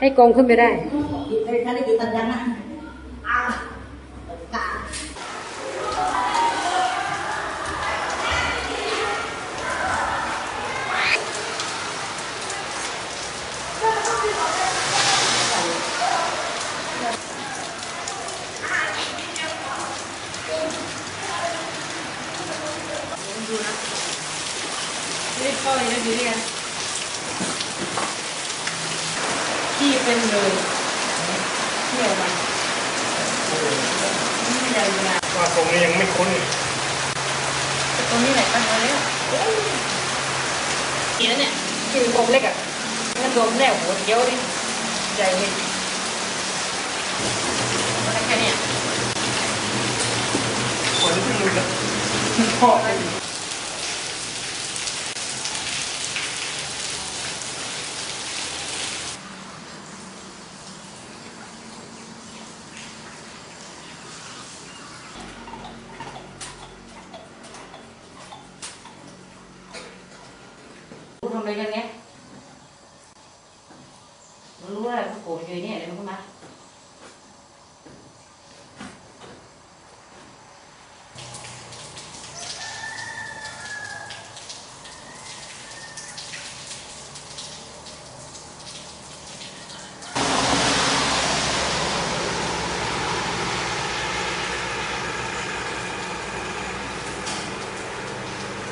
ให้กงขึ้นไปได้ Kali kita jangan. Ah. Kak. ไม่ได้เข้าเลยนะอยู่ด้วยกัน ที่เป็นเลยเที่ยวมันไม่ใหญ่ขนาดว่าตรงนี้ยังไม่คุ้นแต่ตรงนี้ไหนตั้งมาแล้วเขียนเนี่ยคือกลมเล็กอะมันโดนแล้วหัวเดียวดิใหญ่เลยมันแค่เนี้ยคนที่มือนะพอเลย ทำอะไรกันเนี้ย รู้ว่าโกรธอยู่เนี่ยเดี๋ยวมันก็มา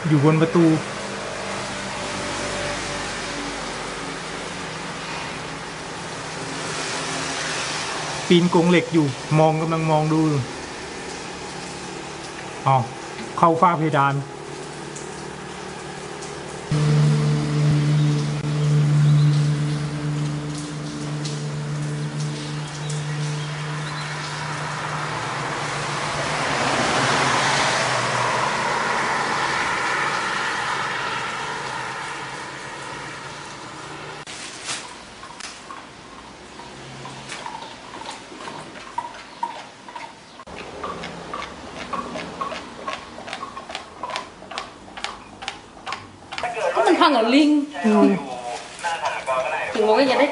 อยู่บนประตู ปีนกรงเหล็กอยู่ มองกำลังมองดูอ๋อเข้าฝ้าเพดาน ก็มันพังกับลิงถึงบอกว่าอยากได้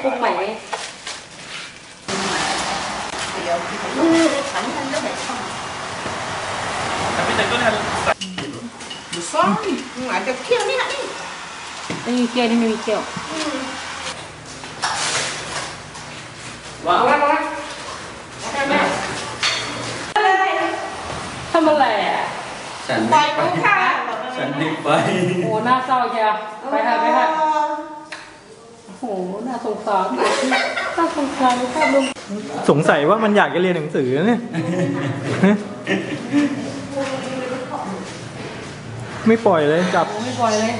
กรงใหม่ไง Sorry. Ada kill ni nak ni. ไม่มีเกลียวนี่ไม่มีเกลียวว้าวมามาทำอะไรอะฉัน Bye ku ka. ฉันนึกไปโอ้หน้าเศร้าเชียวไปค่ะไปค่ะโอ้โหน่าสงสารน่าสงสารภาพลุงสงสัยว่ามันอยากจะเรียนหนังสือนะเนี่ยไม่ปล่อยเลยจับโอ้ไม่ปล่อยเลย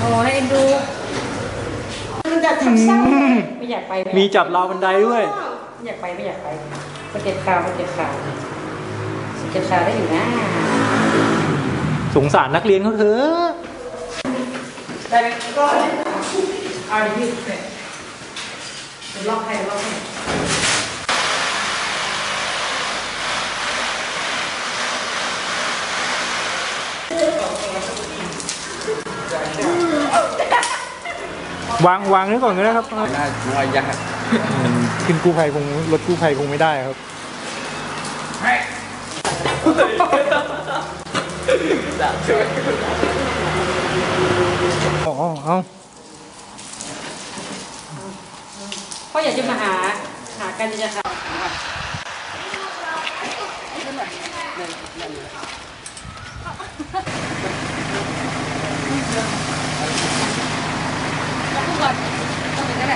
โอ้ให้เอ็นดู Dah tak sah. ไม่อยากไปมีจับราวบันไดด้วยไม่อยากไปไม่อยากไปไปเก็บข่าวไปเก็บข่าวเก็บข่าวได้อยู่นะ สงสารนักเรียนเขาเถอะได้ไหมก็เอาดิพี่เดี๋ยวล็อกให้ล็อกให้วางวางไว้ก่อนก็ได้ครับน่าว่ายากขึ้นกู้ภัยคงรถกู้ภัยคงไม่ได้ครับ อ๋อ เอาเพราะอยากจะมาหาหากันจะค่ะแล้วพูดก่อนต้องถึงกันแหละ